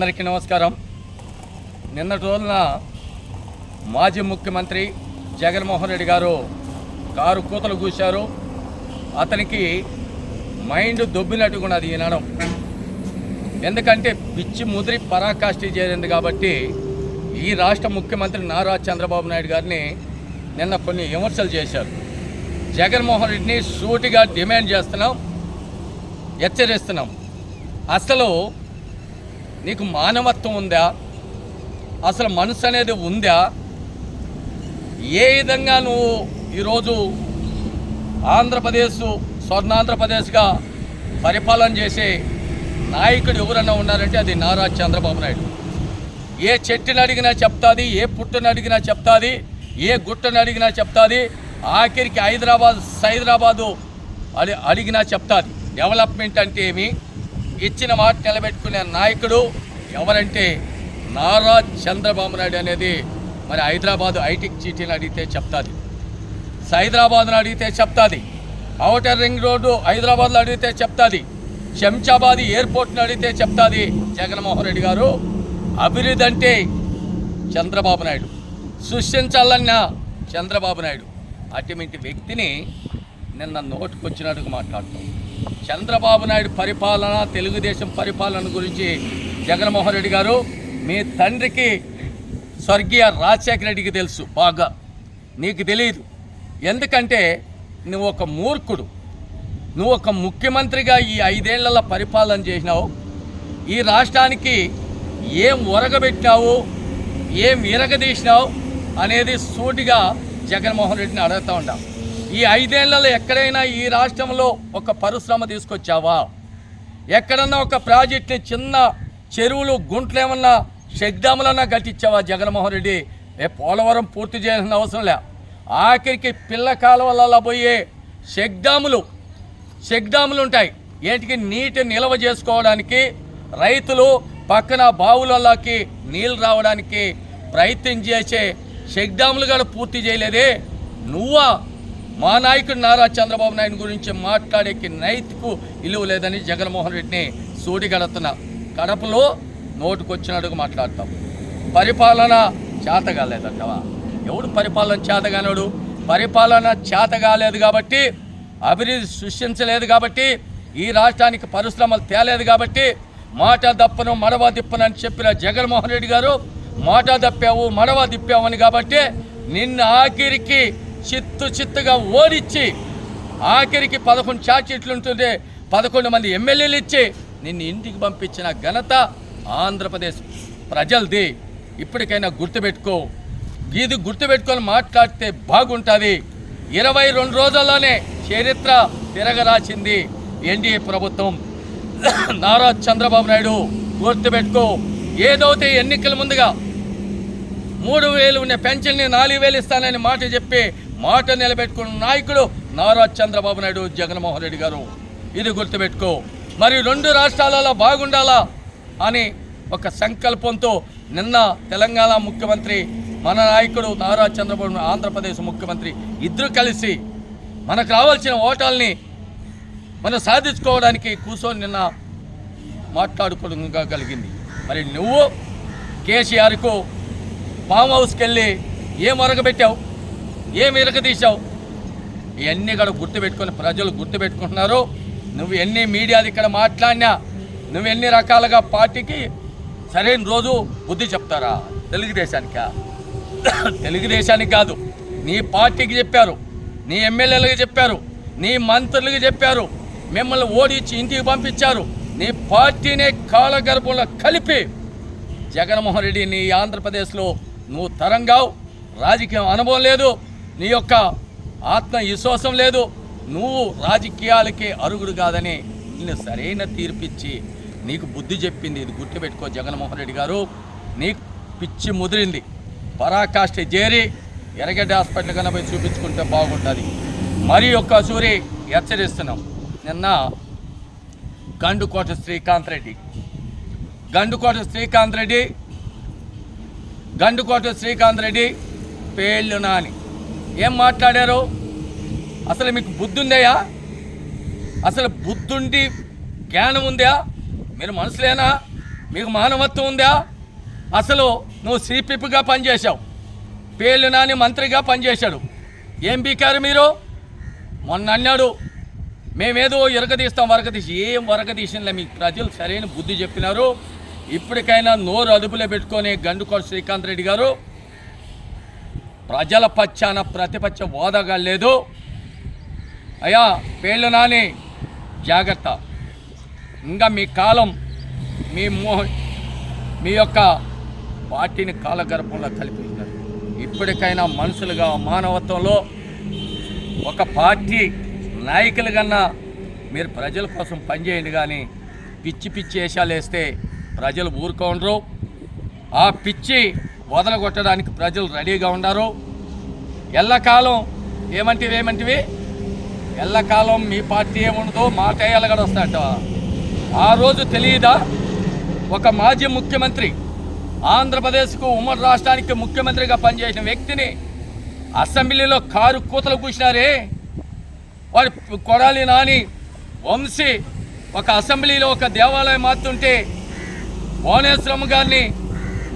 అందరికీ నమస్కారం. నిన్నటి రోజున మాజీ ముఖ్యమంత్రి జగన్మోహన్ రెడ్డి గారు కారు కూతలు కూశారు. అతనికి మైండ్ దొబ్బినట్టుగా ఉన్నది ఈనాడం. ఎందుకంటే పిచ్చి ముదిరి పరాకాష్ఠ చేరింది కాబట్టి ఈ రాష్ట్ర ముఖ్యమంత్రి నారా చంద్రబాబు నాయుడు గారిని నిన్న కొన్ని విమర్శలు చేశారు. జగన్మోహన్ రెడ్డిని సూటిగా డిమాండ్ చేస్తున్నాం హెచ్చరిస్తున్నాం. అసలు నీకు మానవత్వం ఉందా? అసలు మనసు అనేది ఉందా? ఏ విధంగా నువ్వు ఈరోజు ఆంధ్రప్రదేశ్ స్వర్ణాంధ్రప్రదేశ్గా పరిపాలన చేసే నాయకుడు ఎవరన్నా ఉన్నారంటే అది నారా చంద్రబాబు నాయుడు. ఏ చెట్టుని అడిగినా చెప్తాది ఏ పుట్టుని అడిగినా చెప్తాది ఏ గుట్టని అడిగినా చెప్తాది ఆఖరికి హైదరాబాద్ సైదరాబాదు అడిగినా చెప్తాది. డెవలప్మెంట్ అంటే ఏమి? ఇచ్చిన మాట నిలబెట్టుకునే నాయకుడు ఎవరంటే నారా చంద్రబాబు నాయుడు అనేది మరి హైదరాబాద్ ఐటిక్ చీటీని అడిగితే చెప్తాది. సైదరాబాద్ను అడిగితే చెప్తాది. ఔటర్ రింగ్ రోడ్డు హైదరాబాద్లో అడిగితే చెప్తాది. శంషాబాద్ ఎయిర్పోర్ట్ని అడిగితే చెప్తాది జగన్మోహన్ రెడ్డి గారు. అభివృద్ధి అంటే చంద్రబాబు నాయుడు. సృష్టించాలన్న చంద్రబాబు నాయుడు. అటువంటి వ్యక్తిని నిన్న నోటుకొచ్చినట్టుగా మాట్లాడతాం చంద్రబాబు నాయుడు పరిపాలన తెలుగుదేశం పరిపాలన గురించి జగన్మోహన్ రెడ్డి గారు మీ తండ్రికి స్వర్గీయ రాజశేఖర రెడ్డికి తెలుసు బాగా. నీకు తెలియదు ఎందుకంటే నువ్వు ఒక మూర్ఖుడు. నువ్వు ఒక ముఖ్యమంత్రిగా ఈ ఐదేళ్ళలో పరిపాలన చేసినావు. ఈ రాష్ట్రానికి ఏం ఒరగబెట్టినావు ఏం ఇరగదీసినావు అనేది సూటిగా జగన్మోహన్ రెడ్డిని అడుగుతూ ఉంటాం ఈ ఐదేళ్ళలో ఎక్కడైనా ఈ రాష్ట్రంలో ఒక పరిశ్రమ తీసుకొచ్చావా? ఎక్కడన్నా ఒక ప్రాజెక్ట్ని చిన్న చెరువులు గుంట్లు ఏమన్నా చెక్ కట్టించావా జగన్మోహన్ రెడ్డి? ఏ పోలవరం పూర్తి చేయాల్సిన అవసరం లే. ఆఖరికి పిల్ల కాలువలలో పోయే చెక్ డ్యాములు ఉంటాయి. ఏంటికి? నీటి నిల్వ చేసుకోవడానికి రైతులు పక్కన బావులలోకి నీళ్ళు రావడానికి ప్రయత్నం చేసే శగ్దాములు కూడా పూర్తి చేయలేదే. నువ్వా మా నాయకుడు నారా చంద్రబాబు నాయుడు గురించి మాట్లాడేకి నైతికు ఇలువ లేదని జగన్మోహన్ రెడ్డిని సూటిగడుతున్నా కడపలో నోటుకొచ్చినట్టుగా మాట్లాడతాం. పరిపాలన చేతగాలేదంటవా? ఎవడు పరిపాలన చేత పరిపాలన చేతగాలేదు కాబట్టి అభివృద్ధి సృష్టించలేదు కాబట్టి ఈ రాష్ట్రానికి పరిశ్రమలు తేలేదు కాబట్టి మాట దప్పను మడవ దిప్పను అని చెప్పిన జగన్మోహన్ రెడ్డి గారు మాట దప్పావు మడవ దిప్పావని కాబట్టి నిన్న ఆఖరికి చిత్తు చిత్తుగా ఓడించి ఆఖరికి పదకొండు ఛార్జీట్లు ఉంటుంటే పదకొండు మంది ఎమ్మెల్యేలు ఇచ్చి నిన్ను ఇంటికి పంపించిన ఘనత ఆంధ్రప్రదేశ్ ప్రజలది. ఇప్పటికైనా గుర్తుపెట్టుకో. ఇది గుర్తుపెట్టుకొని మాట్లాడితే బాగుంటుంది. ఇరవై రెండు రోజుల్లోనే చరిత్ర తిరగరాచింది ఎన్డీఏ ప్రభుత్వం. నారా చంద్రబాబు నాయుడు గుర్తుపెట్టుకో. ఏదైతే ఎన్నికల ముందుగా మూడు వేలు ఉన్న పెన్షన్ని నాలుగు వేలు ఇస్తానని మాట చెప్పి మాట నిలబెట్టుకున్న నాయకుడు నారా చంద్రబాబు నాయుడు జగన్మోహన్ రెడ్డి గారు. ఇది గుర్తుపెట్టుకో. మరి రెండు రాష్ట్రాలలో బాగుండాలా అని ఒక సంకల్పంతో నిన్న తెలంగాణ ముఖ్యమంత్రి మన నాయకుడు నారా చంద్రబాబు ఆంధ్రప్రదేశ్ ముఖ్యమంత్రి ఇద్దరు కలిసి మనకు రావాల్సిన ఓటాల్ని మనం సాధించుకోవడానికి కూర్చొని నిన్న మాట్లాడుకోవడంగా కలిగింది. మరి నువ్వు కేసీఆర్కు ఫామ్ హౌస్కి వెళ్ళి ఏం అరగబెట్టావు? ఏమి ఇరగదీశావు ఇవన్నీ కూడా గుర్తుపెట్టుకొని ప్రజలు గుర్తుపెట్టుకుంటున్నారు. నువ్వు ఎన్ని మీడియాది ఇక్కడ మాట్లాడినా నువ్వు ఎన్ని రకాలుగా పార్టీకి సరైన రోజు బుద్ధి చెప్తారా? తెలుగుదేశానికా? తెలుగుదేశానికి కాదు నీ పార్టీకి చెప్పారు నీ ఎమ్మెల్యేలకు చెప్పారు నీ మంత్రులకు చెప్పారు మిమ్మల్ని ఓడించి ఇంటికి పంపించారు నీ పార్టీనే కాలగర్భంలో కలిపి జగన్మోహన్ రెడ్డి నీ ఆంధ్రప్రదేశ్లో నువ్వు తరంగావు రాజకీయం అనుభవం లేదు నీ యొక్క ఆత్మ విశ్వాసం లేదు. నువ్వు రాజకీయాలకి అరుగుడు కాదని నిన్ను సరైన తీర్పిచ్చి నీకు బుద్ధి చెప్పింది. ఇది గుర్తుపెట్టుకో జగన్మోహన్ రెడ్డి గారు. నీకు పిచ్చి ముదిరింది. పరాకాష్ఠ చేరి ఎర్రగడ్డ హాస్పిటల్ కన్నా పోయి చూపించుకుంటే బాగుంటుంది. మరి ఒక్క సూరి హెచ్చరిస్తున్నాం. నిన్న గండుకోట శ్రీకాంత్ రెడ్డి. గండుకోట శ్రీకాంత్ రెడ్డి గండుకోట శ్రీకాంత్ రెడ్డి పేళ్ళు నాని. ఏం మాట్లాడారు? అసలు మీకు బుద్ధి ఉందయా అసలు బుద్ధుండి జ్ఞానం ఉందా? మీరు మనసులేనా మీకు మానవత్వం ఉందా? అసలు నువ్వు సిపిపిగా పనిచేశావు. పేర్లు నాని మంత్రిగా పనిచేశాడు. ఏం బీకారు మీరు? మొన్న అన్నాడు మేమేదో ఇరగదీస్తాం వరకదీసి ఏం వరకదీసినలే మీకు ప్రజలు? సరైన బుద్ధి చెప్పినారు. ఇప్పటికైనా నోరు అదుపులో పెట్టుకొని గండుకోట శ్రీకాంత్ రెడ్డి గారు ప్రజల పచ్చాన ప్రతిపక్ష హోదాగా లేదు. అయ్యా పేళ్ళు నాని జాగ్రత్త. ఇంకా మీ కాలం మీ మో మీ యొక్క పార్టీని కాలగర్భంలో కలిపేసినారు ఇప్పటికైనా మనుషులుగా మానవత్వంలో ఒక పార్టీ నాయకులు కన్నా మీరు ప్రజల కోసం పనిచేయండి కానీ పిచ్చి పిచ్చి వేషాలు వేస్తే ప్రజలు ఊరుకోండ్రు. ఆ పిచ్చి వదలగొట్టడానికి ప్రజలు రెడీగా ఉన్నారు ఎల్లకాలం ఏమంటివి ఏమంటివి? ఎల్లకాలం మీ పార్టీ ఏముండదో మాట ఎలగడ వస్తాట ఆ రోజు తెలియదా? ఒక మాజీ ముఖ్యమంత్రి ఆంధ్రప్రదేశ్కు ఉమ్మడి రాష్ట్రానికి ముఖ్యమంత్రిగా పనిచేసిన వ్యక్తిని అసెంబ్లీలో కారు కూతలు కూసినారే. వారి కొడాలి నాని వంశీ ఒక అసెంబ్లీలో ఒక దేవాలయం మారుతుంటే భువనేశ్వరం గారిని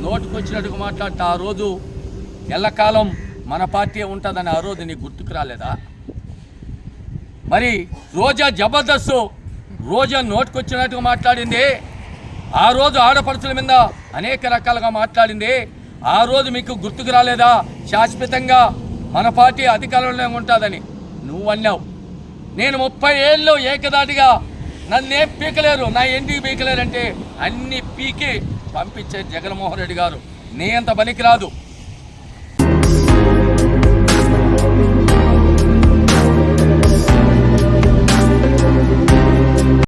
నోటుకొచ్చినట్టుగా మాట్లాడితే ఆ రోజు ఎల్లకాలం మన పార్టీ ఉంటుందని ఆ రోజు నీకు గుర్తుకు రాలేదా? మరి రోజా జబర్దస్త్ రోజా నోటుకొచ్చినట్టుగా మాట్లాడింది. ఆ రోజు ఆడపడుచుల మీద అనేక రకాలుగా మాట్లాడింది. ఆ రోజు మీకు గుర్తుకు రాలేదా? శాశ్వతంగా మన పార్టీ అధికారంలో ఉంటుందని నువ్వు అన్నావు. నేను ముప్పై ఏళ్ళు ఏకదాటిగా నన్నేం పీకలేరు నా ఎందుకు పీకలేరంటే అన్ని పీకి పంపించే జగన్మోహన్ రెడ్డి గారు. నీ అంత బలికి రాదు